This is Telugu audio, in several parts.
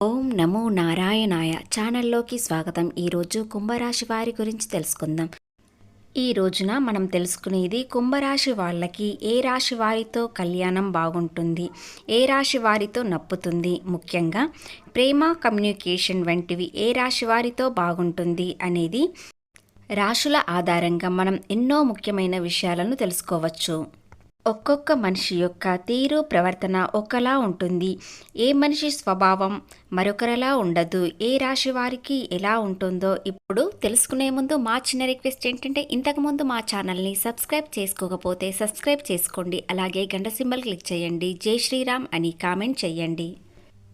ఓం నమో నారాయణాయ ఛానల్లోకి స్వాగతం. ఈరోజు కుంభరాశి వారి గురించి తెలుసుకుందాం. ఈ రోజున మనం తెలుసుకునేది కుంభరాశి వాళ్ళకి ఏ రాశి వారితో కళ్యాణం బాగుంటుంది ఏ రాశి వారితో నప్పుతుంది ముఖ్యంగా ప్రేమ కమ్యూనికేషన్ వంటివి ఏ రాశి వారితో బాగుంటుంది అనేది రాశుల ఆధారంగా మనం ఎన్నో ముఖ్యమైన విషయాలను తెలుసుకోవచ్చు. ఒక్కొక్క మనిషి యొక్క తీరు ప్రవర్తన ఒకలా ఉంటుంది. ఏ మనిషి స్వభావం మరొకరిలా ఉండదు. ఏ రాశి వారికి ఎలా ఉంటుందో ఇప్పుడు తెలుసుకునే ముందు మా చిన్న రిక్వెస్ట్ ఏంటంటే ఇంతకుముందు మా ఛానల్ని సబ్స్క్రైబ్ చేసుకోకపోతే సబ్స్క్రైబ్ చేసుకోండి. అలాగే గంట సింబల్ క్లిక్ చేయండి. జై శ్రీరామ్ అని కామెంట్ చేయండి.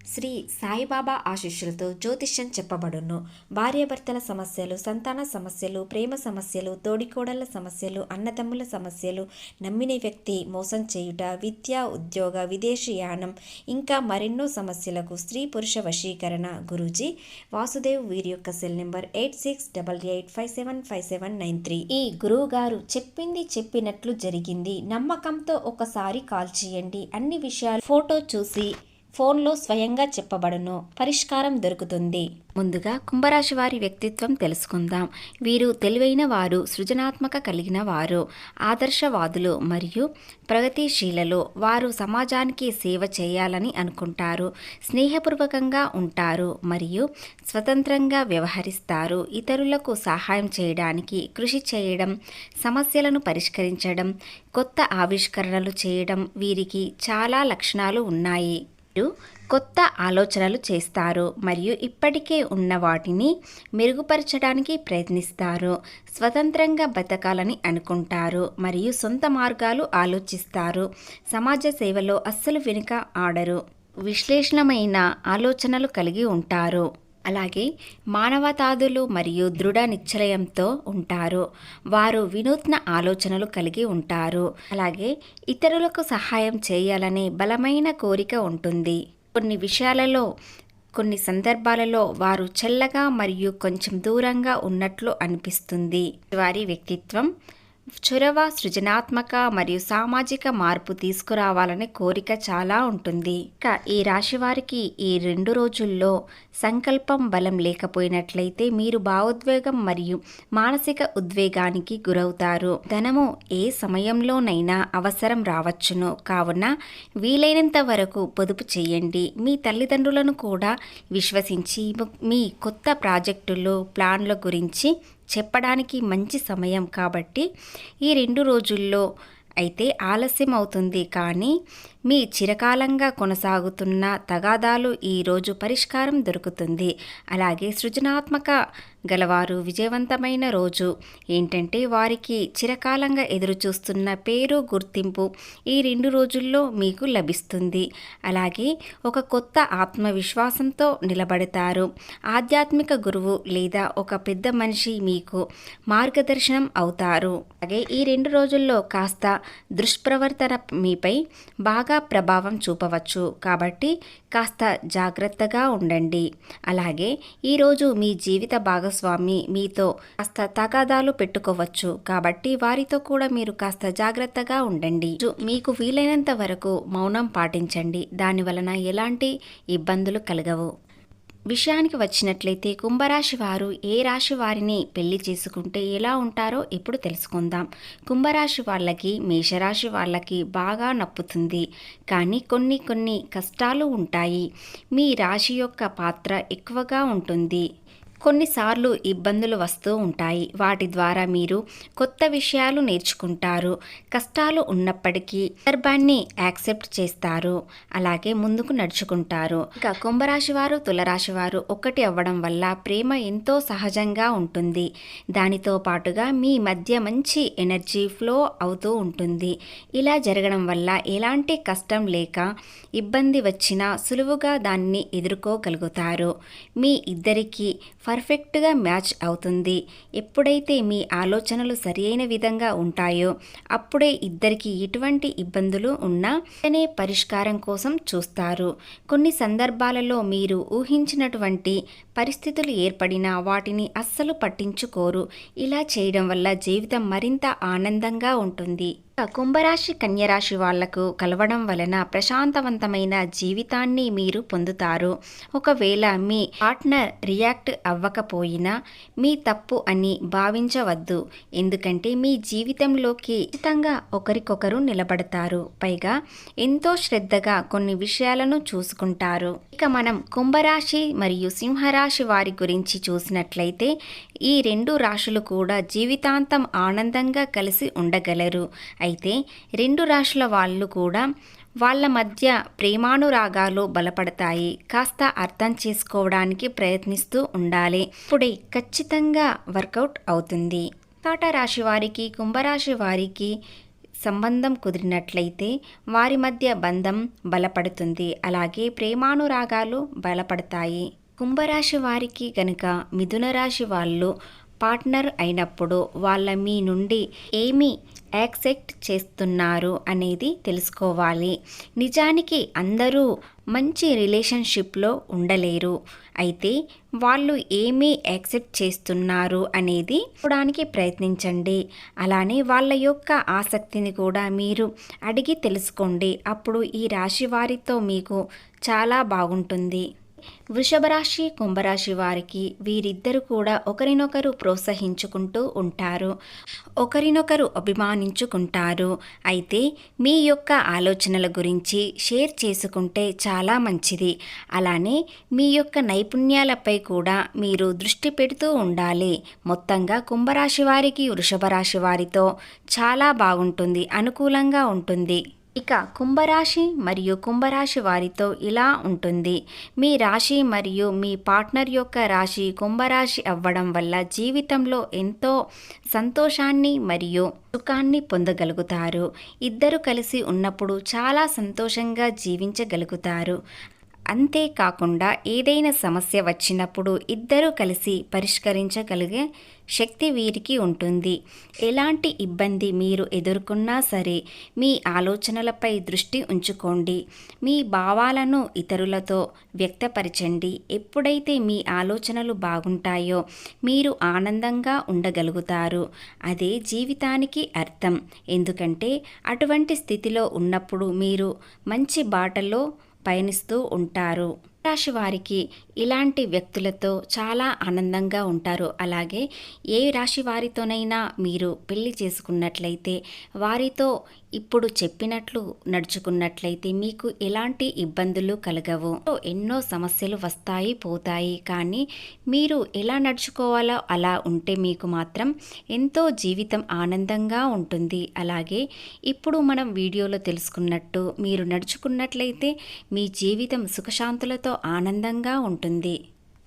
శ్రీ సాయిబాబా ఆశీస్సులతో జ్యోతిష్యం చెప్పబడును. భార్యాభర్తల సమస్యలు సంతాన సమస్యలు ప్రేమ సమస్యలు తోడికోడళ్ళ సమస్యలు అన్నదమ్ముల సమస్యలు నమ్మిన వ్యక్తి మోసం చేయుట విద్య ఉద్యోగ విదేశీయానం ఇంకా మరెన్నో సమస్యలకు స్త్రీ పురుష వశీకరణ గురూజీ వాసుదేవ్ వీరి యొక్క cell number eight six double eight five seven five seven nine three. ఈ గురువు గారు చెప్పింది చెప్పినట్లు జరిగింది. నమ్మకంతో ఒకసారి కాల్ చేయండి. అన్ని విషయాలు ఫోటో చూసి ఫోన్లో స్వయంగా చెప్పబడును. పరిష్కారం దొరుకుతుంది. ముందుగా కుంభరాశి వారి వ్యక్తిత్వం తెలుసుకుందాం. వీరు తెలివైన వారు సృజనాత్మక కలిగిన వారు ఆదర్శవాదులు మరియు ప్రగతిశీలలో. వారు సమాజానికి సేవ చేయాలని అనుకుంటారు. స్నేహపూర్వకంగా ఉంటారు మరియు స్వతంత్రంగా వ్యవహరిస్తారు. ఇతరులకు సహాయం చేయడానికి కృషి చేయడం సమస్యలను పరిష్కరించడం కొత్త ఆవిష్కరణలు చేయడం వీరికి చాలా లక్షణాలు ఉన్నాయి. కొత్త ఆలోచనలు చేస్తారు మరియు ఇప్పటికే ఉన్న వాటిని మెరుగుపరచడానికి ప్రయత్నిస్తారు. స్వతంత్రంగా బతకాలని అనుకుంటారు మరియు సొంత మార్గాలు ఆలోచిస్తారు. సమాజ సేవలో అస్సలు వెనుక ఆడరు. విశ్లేషణమైన ఆలోచనలు కలిగి ఉంటారు. అలాగే మానవతాదులు మరియు దృఢ నిశ్చలయంతో ఉంటారు. వారు వినూత్న ఆలోచనలు కలిగి ఉంటారు. అలాగే ఇతరులకు సహాయం చేయాలనే బలమైన కోరిక ఉంటుంది. కొన్ని విషయాలలో కొన్ని సందర్భాలలో వారు చల్లగా మరియు కొంచెం దూరంగా ఉన్నట్లు అనిపిస్తుంది. వారి వ్యక్తిత్వం చొరవ సృజనాత్మక మరియు సామాజిక మార్పు తీసుకురావాలనే కోరిక చాలా ఉంటుంది. ఇక ఈ రాశి వారికి ఈ రెండు రోజుల్లో సంకల్పం బలం లేకపోయినట్లయితే మీరు భావోద్వేగం మరియు మానసిక ఉద్వేగానికి గురవుతారు. ధనము ఏ సమయంలోనైనా అవసరం రావచ్చును. కావున వీలైనంత వరకు పొదుపు చేయండి. మీ తల్లిదండ్రులను కూడా విశ్వసించి మీ కొత్త ప్రాజెక్టులు ప్లాన్ల గురించి చెప్పడానికి మంచి సమయం కాబట్టి ఈ రెండు రోజుల్లో అయితే ఆలస్యం అవుతుంది కానీ మీ చిరకాలంగా కొనసాగుతున్న తగాదాలు ఈరోజు పరిష్కారం దొరుకుతుంది. అలాగే సృజనాత్మక గలవారు విజయవంతమైన రోజు. ఏంటంటే వారికి చిరకాలంగా ఎదురుచూస్తున్న పేరు గుర్తింపు ఈ రెండు రోజుల్లో మీకు లభిస్తుంది. అలాగే ఒక కొత్త ఆత్మవిశ్వాసంతో నిలబడతారు. ఆధ్యాత్మిక గురువు లేదా ఒక పెద్ద మనిషి మీకు మార్గదర్శనం అవుతారు. అలాగే ఈ రెండు రోజుల్లో కాస్త దుష్ప్రవర్తన మీపై బాగా ప్రభావం చూపవచ్చు. కాబట్టి కాస్త జాగ్రత్తగా ఉండండి. అలాగే ఈరోజు మీ జీవిత భాగస్వామి స్వామి మీతో కాస్త తగాదాలు పెట్టుకోవచ్చు. కాబట్టి వారితో కూడా మీరు కాస్త జాగ్రత్తగా ఉండండి. మీకు వీలైనంత వరకు మౌనం పాటించండి. దాని వలన ఎలాంటి ఇబ్బందులు కలగవు. విషయానికి వచ్చినట్లయితే కుంభరాశి వారు ఏ రాశి వారిని పెళ్ళి చేసుకుంటే ఎలా ఉంటారో ఇప్పుడు తెలుసుకుందాం. కుంభరాశి వాళ్ళకి మేషరాశి వాళ్ళకి బాగా నప్పుతుంది. కానీ కొన్ని కొన్ని కష్టాలు ఉంటాయి. మీ రాశి యొక్క పాత్ర ఎక్కువగా ఉంటుంది. కొన్నిసార్లు ఇబ్బందులు వస్తూ ఉంటాయి. వాటి ద్వారా మీరు కొత్త విషయాలు నేర్చుకుంటారు. కష్టాలు ఉన్నప్పటికీ సందర్భాన్ని యాక్సెప్ట్ చేస్తారు. అలాగే ముందుకు నడుచుకుంటారు. ఇక కుంభరాశి వారు తులరాశి వారు ఒకటి అవ్వడం వల్ల ప్రేమ ఎంతో సహజంగా ఉంటుంది. దానితో పాటుగా మీ మధ్య మంచి ఎనర్జీ ఫ్లో అవుతూ ఉంటుంది. ఇలా జరగడం వల్ల ఎలాంటి కష్టం లేక ఇబ్బంది వచ్చినా సులువుగా దాన్ని ఎదుర్కోగలుగుతారు. మీ ఇద్దరికీ పర్ఫెక్ట్గా మ్యాచ్ అవుతుంది. ఎప్పుడైతే మీ ఆలోచనలు సరియైన విధంగా ఉంటాయో అప్పుడే ఇద్దరికి ఎటువంటి ఇబ్బందులు ఉన్నా వెంటనే పరిష్కారం కోసం చూస్తారు. కొన్ని సందర్భాలలో మీరు ఊహించినటువంటి పరిస్థితులు ఏర్పడినా వాటిని అస్సలు పట్టించుకోరు. ఇలా చేయడం వల్ల జీవితం మరింత ఆనందంగా ఉంటుంది. కుంభరాశి కన్యరాశి వాళ్ళకు కలవడం వలన ప్రశాంతవంతమైన జీవితాన్ని మీరు పొందుతారు. ఒకవేళ మీ పార్ట్నర్ రియాక్ట్ అవ్వకపోయినా మీ తప్పు అని భావించవద్దు. ఎందుకంటే మీ జీవితంలోకి ఖచ్చితంగా ఒకరికొకరు నిలబడతారు. పైగా ఎంతో శ్రద్ధగా కొన్ని విషయాలను చూసుకుంటారు. ఇక మనం కుంభరాశి మరియు సింహరాశి వారి గురించి చూసినట్లయితే ఈ రెండు రాశులు కూడా జీవితాంతం ఆనందంగా కలిసి ఉండగలరు. అయితే అయితే రెండు రాశుల వాళ్ళు కూడా వాళ్ళ మధ్య ప్రేమానురాగాలు బలపడతాయి. కాస్త అర్థం చేసుకోవడానికి ప్రయత్నిస్తూ ఉండాలి. ఇప్పుడే ఖచ్చితంగా వర్కౌట్ అవుతుంది. కాట రాశి వారికి కుంభరాశి వారికి సంబంధం కుదిరినట్లయితే వారి మధ్య బంధం బలపడుతుంది. అలాగే ప్రేమానురాగాలు బలపడతాయి. కుంభరాశి వారికి గనుక మిథున రాశి వాళ్ళు పార్ట్నర్ అయినప్పుడు వాళ్ళ మీ నుండి ఏమి యాక్సెప్ట్ చేస్తున్నారు అనేది తెలుసుకోవాలి. నిజానికి అందరూ మంచి రిలేషన్షిప్లో ఉండలేరు. అయితే వాళ్ళు ఏమి యాక్సెప్ట్ చేస్తున్నారు అనేది చూడడానికి ప్రయత్నించండి. అలానే వాళ్ళ యొక్క ఆసక్తిని కూడా మీరు అడిగి తెలుసుకోండి. అప్పుడు ఈ రాశి వారితో మీకు చాలా బాగుంటుంది. వృషభ రాశి కుంభరాశి వారికి వీరిద్దరు కూడా ఒకరినొకరు ప్రోత్సహించుకుంటూ ఉంటారు ఒకరినొకరు అభిమానించుకుంటారు. అయితే మీ యొక్క ఆలోచనల గురించి షేర్ చేసుకుంటే చాలా మంచిది. అలానే మీ యొక్క నైపుణ్యాలపై కూడా మీరు దృష్టి పెడుతూ ఉండాలి. మొత్తంగా కుంభరాశి వారికి వృషభ రాశి వారితో చాలా బాగుంటుంది అనుకూలంగా ఉంటుంది. ఇక కుంభరాశి మరియు కుంభరాశి వారితో ఇలా ఉంటుంది. మీ రాశి మరియు మీ పార్ట్నర్ యొక్క రాశి కుంభరాశి అవ్వడం వల్ల జీవితంలో ఎంతో సంతోషాన్ని మరియు సుఖాన్ని పొందగలుగుతారు. ఇద్దరు కలిసి ఉన్నప్పుడు చాలా సంతోషంగా జీవించగలుగుతారు. అంతేకాకుండా ఏదైనా సమస్య వచ్చినప్పుడు ఇద్దరూ కలిసి పరిష్కరించగలిగే శక్తి వీరికి ఉంటుంది. ఎలాంటి ఇబ్బంది మీరు ఎదుర్కొన్నా సరే మీ ఆలోచనలపై దృష్టి ఉంచుకోండి. మీ భావాలను ఇతరులతో వ్యక్తపరచండి. ఎప్పుడైతే మీ ఆలోచనలు బాగుంటాయో మీరు ఆనందంగా ఉండగలుగుతారు. అదే జీవితానికి అర్థం. ఎందుకంటే అటువంటి స్థితిలో ఉన్నప్పుడు మీరు మంచి బాటలో పయనిస్తూ ఉంటారు. రాశి వారికి ఇలాంటి వ్యక్తులతో చాలా ఆనందంగా ఉంటారు. అలాగే ఏ రాశి వారితోనైనా మీరు పెళ్ళి చేసుకున్నట్లయితే వారితో ఇప్పుడు చెప్పినట్లు నడుచుకున్నట్లయితే మీకు ఎలాంటి ఇబ్బందులు కలగవు. ఎన్నో సమస్యలు వస్తాయి పోతాయి. కానీ మీరు ఎలా నడుచుకోవాలో అలా ఉంటే మీకు మాత్రం ఎంతో జీవితం ఆనందంగా ఉంటుంది. అలాగే ఇప్పుడు మనం వీడియోలో తెలుసుకున్నట్టు మీరు నడుచుకున్నట్లయితే మీ జీవితం సుఖశాంతులతో ఆనందంగా ఉంటుంది.